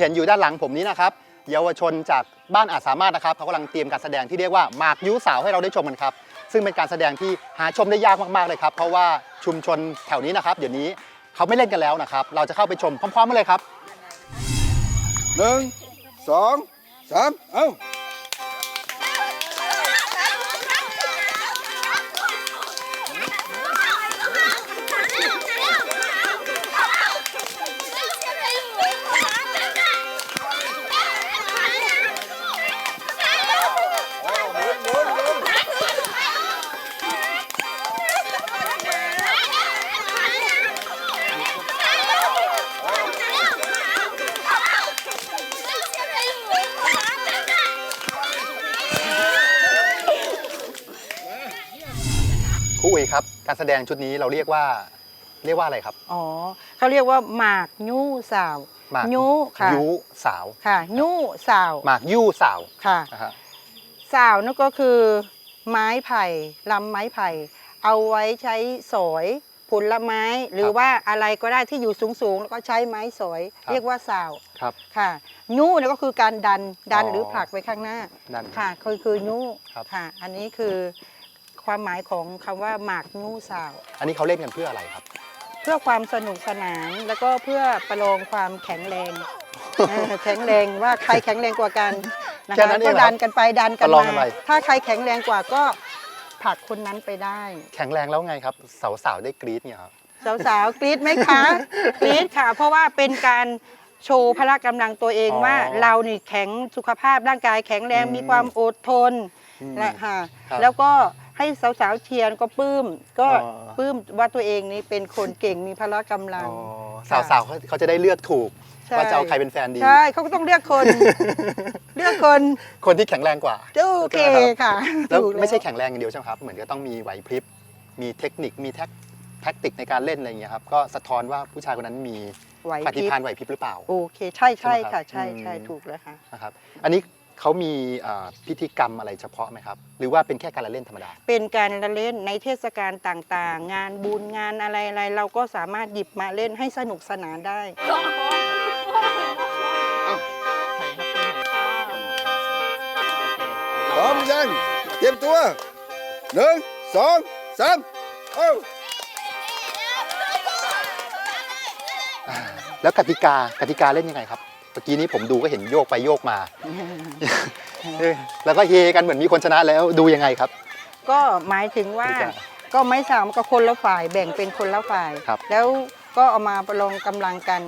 เห็นอยู่ด้านหลังผมนี้นะครับ เยาวชนจากบ้านอาจสามารถนะครับเขากำลังเตรียมการแสดงที่เรียกว่าหมากยุสาวให้เราได้ชมกันครับ ซึ่งเป็นการแสดงที่หาชมได้ยากมากๆเลยครับ เพราะว่าชุมชนแถวนี้นะครับ เดี๋ยวนี้เขาไม่เล่นกันแล้วนะครับ เราจะเข้าไปชมพร้อมๆกันเลยครับหนึ่งสองสามเอ้า ยครับ การแสดงชุดนี้เราเรียกว่า เรียกว่าอะไรครับ อ๋อเขาเรียกว่าหมากยูสาว หมากยูค่ะยุสาว ค่ะยูสาวหมากยู่สาวค่ะนะฮะสาวนั่นก็คือไม้ไผ่ลำไม้ไผ่ เอาไว้ใช้สอยผลไม้ หรือว่าอะไรก็ได้ที่อยู่สูงๆ แล้วก็ใช้ไม้สอย เรียกว่าสาวครับ ค่ะยูเนี่ยก็คือการดันดันอ๋อหรือผลักไปข้างหน้านั่นค่ะคือคือยูครับ ค่ะ อันนี้คือ ความหมายของคำว่าหมากยูสาว อันนี้เขาเล่นกันเพื่ออะไรครับ เพื่อความสนุกสนานแล้วก็เพื่อประลองความแข็งแรงเออแข็งแรงว่าใครแข็งแรงกว่ากันนะแค่คะนั้นเองก็เหรอดันกันไปดันกัปนระลองมากันไปถ้าใครแข็งแรงกว่าก็ผลักคนนั้นไปได้ แข็งแรงแล้วไงครับ สาวๆได้กรี๊ดเนี่ยครับ สาวๆกรี๊ดไหมคะ กรี๊ดค่ะ เพราะว่าเป็นการโชว์พละกำลังตัวเองอ๋อว่าเรานี่แข็งสุขภาพร่างกายแข็งแรงอืมมีความอดทนอืมนะค่ะครับ แล้วก็ ให้สาวๆเชียร์ก็ปลื้มก็อ๋อ ปลื้มว่าตัวเองนี่เป็นคนเก่งมีพละกำลัง อ๋อค่ะสาวๆเขาเขาจะได้เลือกถูก ใช่ ว่าจะเอาใครเป็นแฟนดี ใช่เขาก็ต้องเลือกคน เลือกคนคนที่แข็งแรงกว่า โอเคค่ะแล้วถูกไม่ใช่แข็งแรงอย่างเดียวใช่ไหมครับ เหมือนก็ต้องมีไหวพริบ มีเทคนิค มีแท็กแท็กติกในการเล่นอะไรอย่างเงี้ยครับ ก็สะท้อนว่าผู้ชายคนนั้นมีไหวปพฏิริบภาณไหวพริบหรือเปล่า โอเค ใช่ใช่ใช่ไหมครับค่ะใช่อืมใช่ถูกแล้วค่ะ นะครับ อันนี้ เขามีเอ่อพิธีกรรมอะไรเฉพาะไหมครับ หรือว่าเป็นแค่การละเล่นธรรมดา เป็นการละเล่นในเทศกาลต่างๆ งานบุญงานอะไรอะไรเราก็สามารถหยิบมาเล่นให้สนุกสนานได้ พร้อมยังเตรียมตัวหนึ่งสองสามเอ้า แล้วกติกากติกาเล่นยังไงครับเมื่อกี้นี้ผมดูก็เห็นโยกไปโยกมาเอ้ยแล้วก็เฮกันเหมือนมีคนชนะแล้วดูยังไงครับ ก็หมายถึงว่าดีจังก็ไม้สามก็คนละฝ่ายแบ่งเป็นคนละฝ่าย ครับแล้วก็เอามาประลองกำลังกัน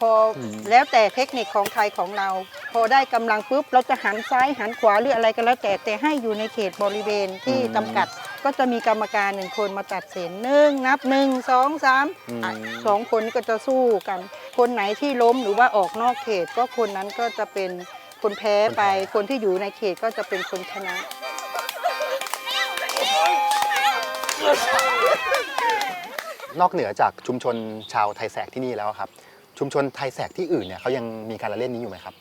พออม แล้วแต่เทคนิคของใครของเรา พอได้กำลังปุ๊บเราจะหันซ้ายหันขวาหรืออะไรก็แล้วแต่แต่ให้อยู่ในเขตบริเวณที่จำกัด ก็จะมีกรรมการหนึ่งคนมาตัดสินหนึ่งนับหนึ่งสองสามอืม อะสองคนนี้ก็จะสู้กัน คนไหนที่ล้มหรือว่าออกนอกเขต ก็คนนั้นก็จะเป็นคนแพ้ไป คนที่อยู่ในเขตก็จะเป็นคนชนะ นอกเหนือจากชุมชนชาวไทยแสกที่นี่แล้วครับ ชุมชนไทยแสกที่อื่นเนี่ยเขายังมีการละเล่นนี้อยู่ไหมครับ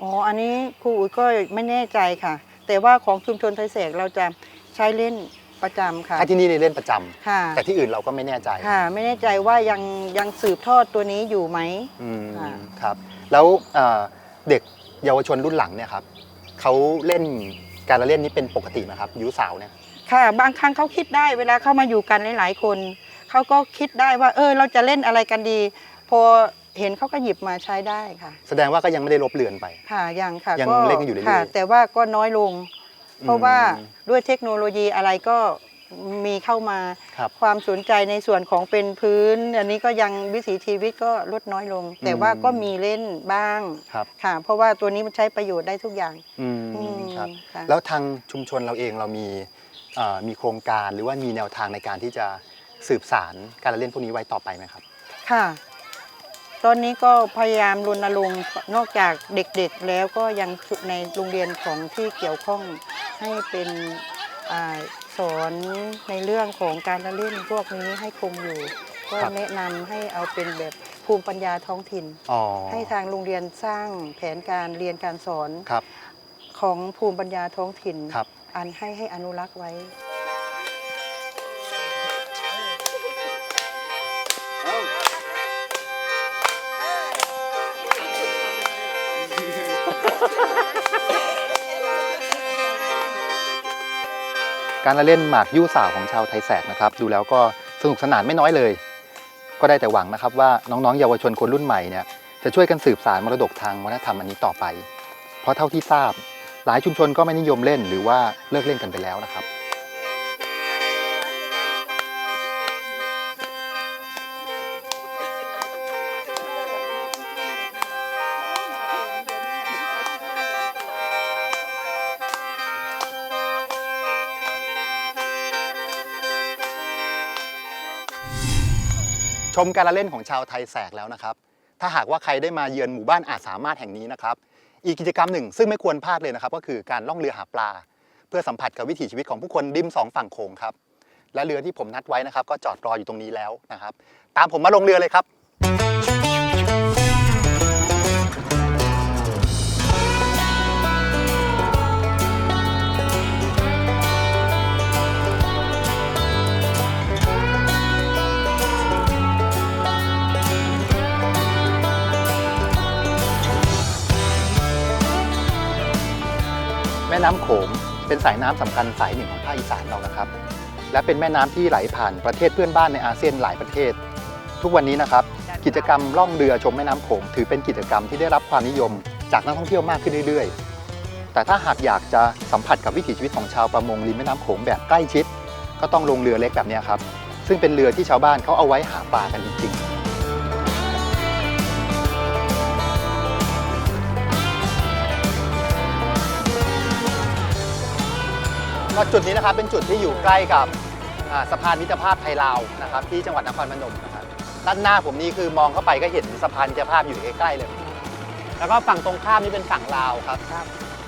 อ๋ออันนี้ครูอุ๋ยก็ไม่แน่ใจค่ะ แต่ว่าของชุมชนไทยแสกเราจะใช้เล่น ประจำค่ะ ถ้าที่นี่เล่นประจำค่ะ แต่ที่อื่นเราก็ไม่แน่ใจค่ะ ไม่แน่ใจว่ายังยังสืบทอดตัวนี้อยู่ไหม อืมค่ะ ครับ แล้วเอ่อเด็กเยาวชนรุ่นหลังเนี่ยครับเขาเล่นการละเล่นนี้เป็นปกติไหมครับยุสาวเนี่ย ค่ะ บางครั้งเขาคิดได้เวลาเข้ามาอยู่กันหลาย ๆ คน เขาก็คิดได้ว่า เออ เราจะเล่นอะไรกันดี พอเห็นเขาก็หยิบมาใช้ได้ค่ะ แสดงว่าก็ยังไม่ได้ลบเลือนไป ค่ะยังค่ะยังก็เล่นกันอยู่เรื่อยๆ ค่ะ แต่ว่าก็น้อยลง เพราะว่าอืมด้วยเทคโนโลยีอะไรก็มีเข้ามาครับความสนใจในส่วนของเป็นพื้น อันนี้ก็ยังวิถีชีวิตก็ลดน้อยลง แต่ว่าก็มีเล่นบ้างครับค่ะ เพราะว่าตัวนี้มันใช้ประโยชน์ได้ทุกอย่างอืมอืมครับค่ะแล้วทางชุมชนเราเองเรามีเอ่อมีโครงการหรือว่ามีแนวทางในการที่จะสืบสารการละเล่นพวกนี้ไว้ต่อไปไหมครับ ค่ะ ตอนนี้ก็พยายามรณรงค์นอกจากเด็กๆแล้วก็ยังในโรงเรียนของที่เกี่ยวข้องให้เป็นอาสอนในเรื่องของการละเล่นพวกนี้ให้คงอยู่ ก็ครับแนะนำให้เอาเป็นแบบภูมิปัญญาท้องถิ่นอ๋อให้ทางโรงเรียนสร้างแผนการเรียนการสอนครับของภูมิปัญญาท้องถิ่นครับอันให้ให้อนุรักษ์ไว้ การละเล่นหมากยู่สาวของชาวไทยแสกนะครับ ดูแล้วก็สนุกสนานไม่น้อยเลย ก็ได้แต่หวังนะครับว่าน้องๆ เยาวชนคนรุ่นใหม่เนี่ยจะช่วยกันสืบสารมรดกทางวัฒนธรรมอันนี้ต่อไป เพราะเท่าที่ทราบ หลายชุมชนก็ไม่นิยมเล่นหรือว่าเลิกเล่นกันไปแล้วนะครับ มการละเล่นของชาวไทยแสกแล้วนะครับ ถ้าหากว่าใครได้มาเยือนหมู่บ้านอาจสามารถแห่งนี้นะครับ อีกกิจกรรมหนึ่งซึ่งไม่ควรพลาดเลยนะครับ ก็คือการล่องเรือหาปลา เพื่อสัมผัสกับวิถีชีวิตของผู้คนริมสองฝั่งโขงครับ และเรือที่ผมนัดไว้นะครับ ก็จอดรออยู่ตรงนี้แล้วนะครับ ตามผมมาลงเรือเลยครับ ม่น้ำโขงเป็นสายน้ำสำคัญสายหนึ่งของภาคอีสานเรานะครับ และเป็นแม่น้ำที่ไหลผ่านประเทศเพื่อนบ้านในอาเซียนหลายประเทศ ทุกวันนี้นะครับ กิจกรรมล่องเรือชมแม่น้ำโขงถือเป็นกิจกรรมที่ได้รับความนิยมจากนักท่องเที่ยวมากขึ้นเรื่อยๆ แต่ถ้าหากอยากจะสัมผัสกับวิถีชีวิตของชาวประมงริมแม่น้ำโขงแบบใกล้ชิด ก็ต้องลงเรือเล็กแบบนี้ครับซึ่งเป็นเรือที่ชาวบ้านเขาเอาไว้หาปลากันจริงๆ ก็จุดนี้นะครับเป็นจุดที่อยู่ใกล้กับอ่าสะพานมิตรภาพไทยลาวนะครับที่จังหวัดนครพนมนะครับด้านหน้าผมนี่คือมองเข้าไปก็เห็นสะพานมิตรภาพอยู่ใกล้ๆเลย แล้วก็ฝั่งตรงข้ามนี่เป็นฝั่งลาวครับ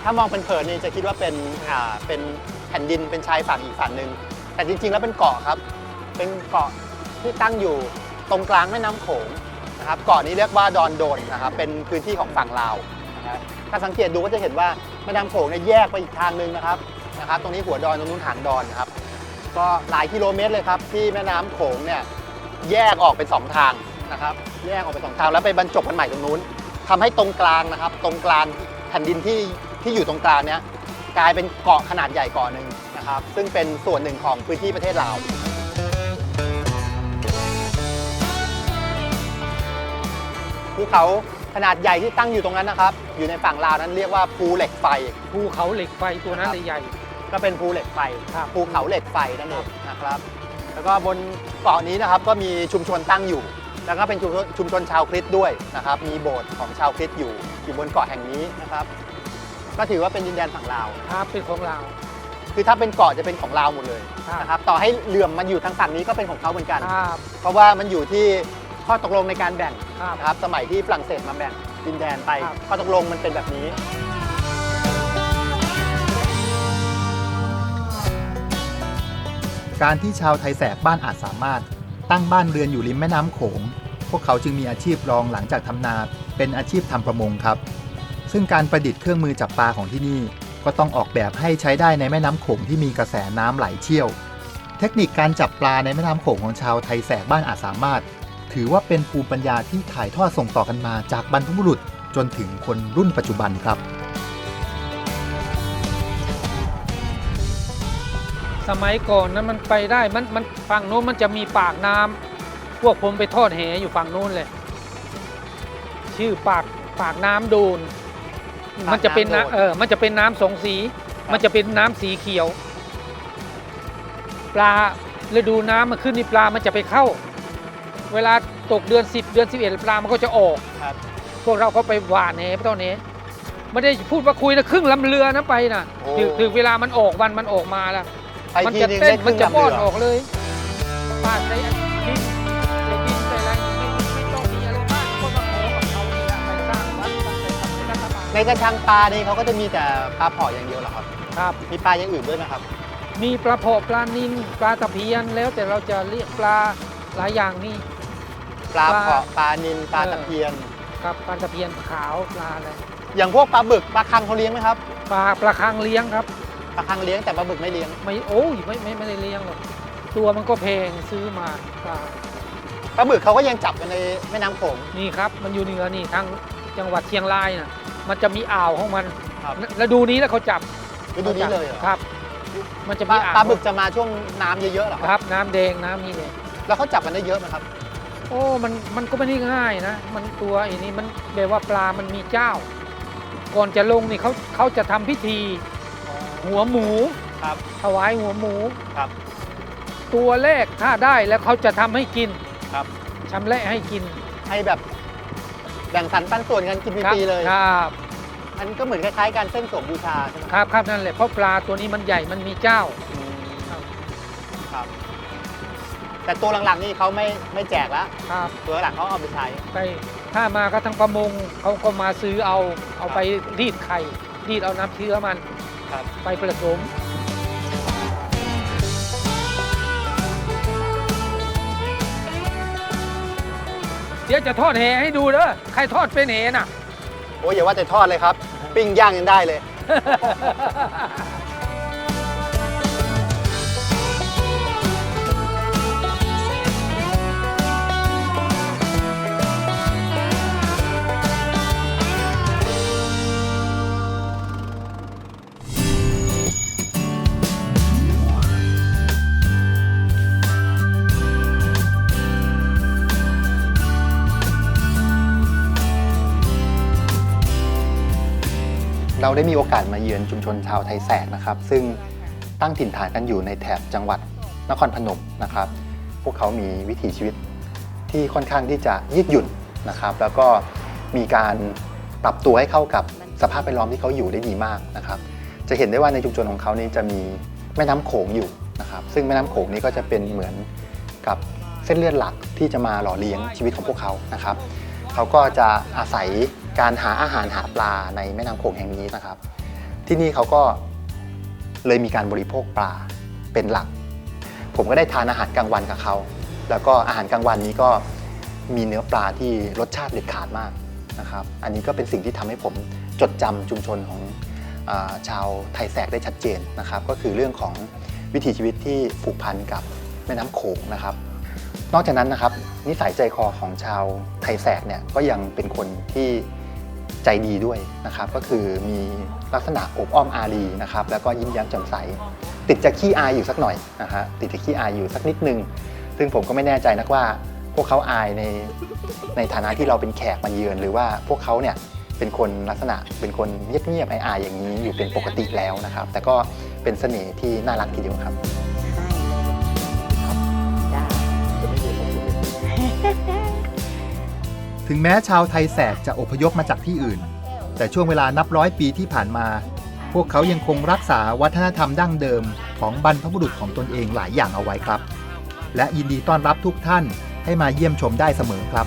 ถ้ามองเป็นเผินนี่จะคิดว่าเป็นอ่าเป็นแผ่นดินเป็นชายฝั่งอีกฝั่งหนึ่งแต่จริงๆ แล้วเป็นเกาะครับ เป็นเกาะที่ตั้งอยู่ตรงกลางแม่น้ำโขงนะครับเกาะนี้เรียกว่าดอนโดนนะครับเป็นพื้นที่ของฝั่งลาวนะครับถ้าสังเกตดูก็จะเห็นว่าแม่น้ำโขงเนี่ยแยกไปอีกทางหนึ่งนะครับ นะครับตรงนี้หัวดอนตรงนู้นหางดอนครับก็หลายกิโลเมตรเลยครับที่แม่น้ำโขงเนี่ยแยกออกเป็นสองทางนะครับแยกออกเป็นสองทางแล้วไปบรรจบกันใหม่ตรงนู้นทำให้ตรงกลางนะครับ ตรงกลางแผ่นดินที่ที่อยู่ตรงกลางเนี้ยกลายเป็นเกาะขนาดใหญ่เกาะหนึ่งนะครับ ซึ่งเป็นส่วนหนึ่งของพื้นที่ประเทศลาวภูเขาขนาดใหญ่ที่ตั้งอยู่ตรงนั้นนะครับ อยู่ในฝั่งลาวนั้นเรียกว่าภูเหล็กไฟภูเขาเหล็กไฟตัวนั้นใหญ่ ก็เป็นภูเหล็กไฟครับ ภูเขาเหล็กไฟนั่นเองนะครับ แล้วก็บนเกาะนี้นะครับก็มีชุมชนตั้งอยู่ แล้วก็เป็นชุมชนชุมชนชาวคริสต์ด้วยนะครับ มีโบสถ์ของชาวคริสต์อยู่อยู่บนเกาะแห่งนี้นะครับ ก็ถือว่าเป็นดินแดนฝั่งลาวๆครับเป็นของเรา คือถ้าเป็นเกาะจะเป็นของลาวหมดเลยครับ นะครับ ต่อให้เหลื่อมมันอยู่ทางฝั่งนี้ก็เป็นของเขาเหมือนกัน ครับเพราะว่ามันอยู่ที่ข้อตกลงในการแบ่งครับ นะครับ สมัยที่ฝรั่งเศสมาแบ่งดินแดนไป ครับ ข้อตกลงมันเป็นแบบนี้ การที่ชาวไทยแสกบ้านอาจสามารถ ตั้งบ้านเรือนอยู่ริมแม่น้ำโขง พวกเขาจึงมีอาชีพรองหลังจากทำนาเป็นอาชีพทำประมงครับ ซึ่งการประดิษฐ์เครื่องมือจับปลาของที่นี่ ก็ต้องออกแบบให้ใช้ได้ในแม่น้ำโขงที่มีกระแสน้ำไหลเชี่ยว เทคนิคการจับปลาในแม่น้ำโขงของชาวไทยแสกบ้านอาจสามารถ ถือว่าเป็นภูมิปัญญาที่ถ่ายทอดส่งต่อกันมาจากบรรพบุรุษจนถึงคนรุ่นปัจจุบันครับ สมัยก่อนนั้นมันไปได้มันมันฝั่งโน้นมันจะมีปากน้ำพวกผมไปทอดแหอยู่ฝั่งโน้นเลย ชื่อปากปากน้ำโดนปากน้ำมันจะเป็นโดนน้ำเออมันจะเป็นน้ำสองสี มันจะเป็นน้ำสีเขียว ปลาฤดูน้ำมันขึ้นนี่ปลามันจะไปเข้า เวลาตกเดือน 10 เดือน 11 ปลามันก็จะออกครับพวกเราก็ไปหวานแหไปตอนนี้ไม่ได้พูดว่าคุยนะครึ่งลำเรือนะไปนะโอ้ถึงถึงเวลามันออกวันมันออกมาแล้วไป มัทีจะนึงเต้ได้นคมัรึ่นงจะลำป้อนเรือออกเลยปาดใส่ดินใส่ดินใส่อะไรไม่ไม่ต้องมีอะไรมากก็มาขอกับเขานี่แหละไปสร้างวัดสร้างอะไรทำให้รัฐบาลในกระชังปลานี่เขาก็จะมีแต่ปลาเผาะอย่างเดียวเหรอครับ ครับ มีปลาอย่างอื่นด้วยไหมครับ มีปลาเพาะปลานิลปลาตะเพียนแล้วแต่เราจะเรียกปลาหลายอย่างนี่ปลาปลาเผาะปลานิลปลาเออตะเพียน ครับปลาตะเพียนขาวปลาอะไรอย่างพวกปลาบึกปลาคังเขาเลี้ยงไหมครับ ปลาปลาคังเลี้ยงครับป ลาคังเลี้ยงแต่ปลาบึกไม่เลี้ยง ไม่โอ้ยไม่ไม่ไม่ได้เลี้ยงหรอกตัวมันก็แพงซื้อมาปลาปลาบึกเขาก็ยังจับกันในแม่น้ำโขง นี่ครับมันอยู่เหนือนี่ทางจังหวัดเชียงรายนะมันจะมีอ่าวของมันครับฤดูนี้แล้วเขาจับฤดูนี้เลยเหรอครับ มันจะปมีลาอ่าวปลาบึกจะมาช่วงน้ำเยอะๆเหรอคครับรับ น้ำแดงน้ำนี่เลยแล้วเขาจับกันได้เยอะไหมครับ โอ้มันมันก็ไม่ได้ง่ายนะ มันตัวไอ้นี่มันแบบว่าปลามันมีเจ้า ก่อนจะลงนี่เขาเขาจะทำพิธี หัวหมูครับถวายหัวหมูครับ ตัวแรกถ้าได้แล้วเขาจะทำให้กินครับ ชำแหละให้กินให้แบบแบ่งสรรปันส่วนกันกินฟครับรีๆเลย ครับมันก็เหมือนคล้ายๆการเส้นสวงบูชาใช่ไหมครับครับนั่นแหละเพราะปลาตัวนี้มันใหญ่มันมีเจ้า อืมครับ ครับ แต่ตัวหลังๆนี่เขาไม่ไม่แจกแล้วครับตัวหลังเขาเอาไปใช้ ไปถ้ามาก็ทั้งประมงเขาก็มาซื้อเอาเอาไปรีดไข่รีดเอาน้ำเชื้อมัน ครับไปผสมเดี๋ยวจะทอดแหให้ดูเด้อใครทอดเป็นแหน่ะ โอ้ยอย่าว่าแต่ทอดเลยครับ ปิ้งย่างยังได้เลย เราได้มีโอกาสมาเยือนชุมชนชาวไทยแสกนะครับ ซึ่งตั้งถิ่นฐานกันอยู่ในแถบจังหวัดนครพนมนะครับ พวกเขามีวิถีชีวิตที่ค่อนข้างที่จะยืดหยุ่นนะครับ แล้วก็มีการปรับตัวให้เข้ากับสภาพแวดล้อมที่เขาอยู่ได้ดีมากนะครับ จะเห็นได้ว่าในชุมชนของเขานี่จะมีแม่น้ำโขงอยู่นะครับ ซึ่งแม่น้ำโขงนี้ก็จะเป็นเหมือนกับเส้นเลือดหลักที่จะมาหล่อเลี้ยงชีวิตของพวกเขานะครับ เขาก็จะอาศัย การหาอาหารหาปลาในแม่น้ำโขงแห่งนี้นะครับ ที่นี่เขาก็เลยมีการบริโภคปลาเป็นหลัก ผมก็ได้ทานอาหารกลางวันกับเขา แล้วก็อาหารกลางวันนี้ก็มีเนื้อปลาที่รสชาติเด็ดขาดมากนะครับ อันนี้ก็เป็นสิ่งที่ทำให้ผมจดจำชุมชนของอชาวไทยแสกได้ชัดเจนนะครับ ก็คือเรื่องของวิถีชีวิตที่ผูกพันกับแม่น้ำโขงนะครับ นอกจากนั้นนะครับนิสัยใจคอของชาวไทยแสกเนี่ยก็ยังเป็นคนที่ ใจดีด้วยนะครับ ก็คือมีลักษณะอบอ้อมอารีนะครับ แล้วก็ยิ้มแย้มแจ่มใส ติดจะขี้อายอยู่สักหน่อยนะฮะติดจะขี้อายอยู่สักนิดนึง ซึ่งผมก็ไม่แน่ใจนักว่า พวกเขาอายในในฐานะที่เราเป็นแขกมาเยือน หรือว่าพวกเขาเนี่ยเป็นคนลักษณะเป็นคนเงียบๆอายๆอย่างนี้อยู่เป็นปกติแล้วนะครับ แต่ก็เป็นเสน่ห์ที่น่ารักทีเดียวครับจ้ ถึงแม้ชาวไทยแสกจะอพยพมาจากที่อื่น แต่ช่วงเวลานับร้อยปีที่ผ่านมา พวกเขายังคงรักษาวัฒนธรรมดั้งเดิมของบรรพบุรุษของตนเองหลายอย่างเอาไว้ครับ และยินดีต้อนรับทุกท่านให้มาเยี่ยมชมได้เสมอครับ